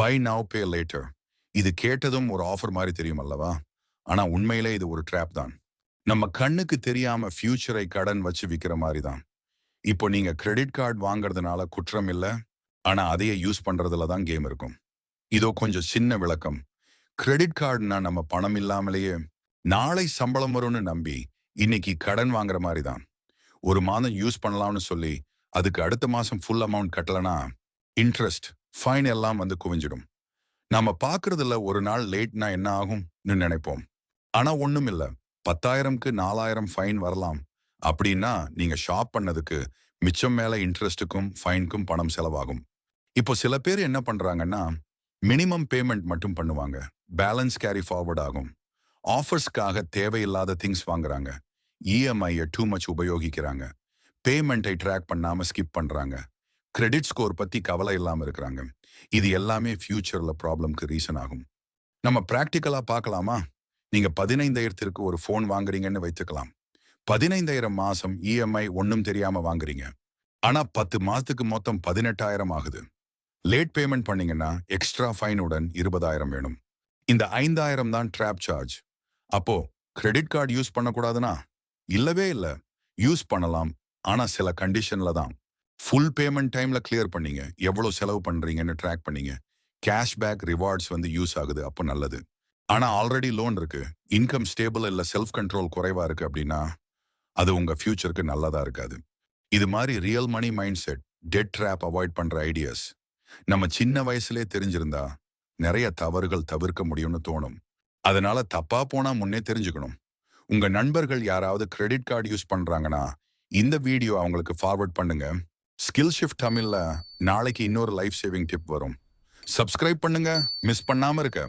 By now pay later இது கேட்டதும் ஒரு ஆஃபர் மாதிரி தெரியும் அல்லவா? ஆனா உண்மையிலே இது ஒரு ட்ராப் தான். நம்ம கண்ணுக்கு தெரியாம ஃபியூச்சரை கடன் வச்சு விற்கிற மாதிரி தான். இப்போ நீங்க கிரெடிட் கார்டு வாங்குறதுனால குற்றம் இல்லை ஆனா அதையே யூஸ் பண்றதுல தான் கேம் இருக்கும். இதோ கொஞ்சம் சின்ன விளக்கம். கிரெடிட் கார்டுனா நம்ம பணம் இல்லாமலேயே நாளை சம்பளம் வரும்னு நம்பி இன்னைக்கு கடன் வாங்குற மாதிரி தான். ஒரு மாதம் யூஸ் பண்ணலாம்னு சொல்லி அதுக்கு அடுத்த மாசம் ஃபுல் அமௌண்ட் கட்டலனா இன்ட்ரெஸ்ட் ஃபைன் எல்லாம் வந்து குவிஞ்சிடும். நாம பாக்குறதுல ஒரு நாள் லேட்னா என்ன ஆகும்னு நினைப்போம். ஆனா ஒண்ணும் இல்ல. பத்தாயிரம்க்கு நாலாயிரம் ஃபைன் வரலாம். அப்படின்னா நீங்க ஷாப் பண்ணதுக்கு மிச்சம் மேல இன்ட்ரெஸ்ட்டுக்கும் ஃபைனுக்கும் பணம் செலவாகும். இப்போ சில பேர் என்ன பண்றாங்கன்னா மினிமம் பேமெண்ட் மட்டும் பண்ணுவாங்க. பேலன்ஸ் கேரி ஃபார்வர்ட் ஆகும். ஆஃபர்ஸ்க்காக தேவையில்லாத திங்ஸ் வாங்குறாங்க. இஎம்ஐயை டூ மச் உபயோகிக்கிறாங்க. பேமெண்ட்டை ட்ராக் பண்ணாம ஸ்கிப் பண்றாங்க. கிரெடிட் ஸ்கோர் பத்தி கவலை இல்லாம இருக்கிறாங்க. இது எல்லாமே ஃபியூச்சர்ல ப்ராப்ளம்க்கு ரீசன் ஆகும். நம்ம பிராக்டிக்கலா பார்க்கலாமா நீங்க பதினைந்தாயிரத்திற்கு ஒரு ஃபோன் வாங்குறீங்கன்னு வைத்துக்கலாம். பதினைந்தாயிரம் மாசம் இஎம்ஐ ஒன்றும் தெரியாம வாங்குறீங்க. ஆனா பத்து மாசத்துக்கு மொத்தம் பதினெட்டாயிரம் ஆகுது. லேட் பேமெண்ட் பண்ணீங்கன்னா எக்ஸ்ட்ரா ஃபைனுடன் இருபதாயிரம் வேணும். இந்த ஐந்தாயிரம் தான் ட்ராப் சார்ஜ் அப்போ கிரெடிட் கார்டு யூஸ் பண்ணக்கூடாதுன்னா இல்லவே இல்ல. யூஸ் பண்ணலாம். ஆனா சில கண்டிஷன்ல தான். ஃபுல் பேமெண்ட் டைம்ல கிளியர் பண்ணீங்க. எவ்வளவு செலவு பண்றீங்கன்னு ட்ராக் பண்ணீங்க. கேஷ்பேக் ரிவார்ட்ஸ் வந்து யூஸ் ஆகுது. அப்போ நல்லது. ஆனா ஆல்ரெடி லோன் இருக்கு. இன்கம் ஸ்டேபிள் இல்ல செல்ஃப் கண்ட்ரோல் குறைவா இருக்கு அப்படின்னா அது உங்க ஃப்யூச்சருக்கு நல்லதா இருக்காது. இது மாதிரி real money mindset debt trap avoid பண்ற ஐடியாஸ் நம்ம சின்ன வயசுலே தெரிஞ்சிருந்தா நிறைய தவறுகள் தவிர்க்க முடியும்னு தோணும். அதனால தப்பாக போனா முன்னே தெரிஞ்சுக்கணும். உங்க நண்பர்கள் யாராவது கிரெடிட் கார்டு யூஸ் பண்றாங்கன்னா இந்த வீடியோ அவங்களுக்கு ஃபார்வர்ட் பண்ணுங்க. ஸ்கில் ஷிஃப்ட் தமிழ்ல நாளைக்கு இன்னொரு லைஃப் சேவிங் டிப் வரும். சப்ஸ்கிரைப் பண்ணுங்க மிஸ் பண்ணாம இருக்க.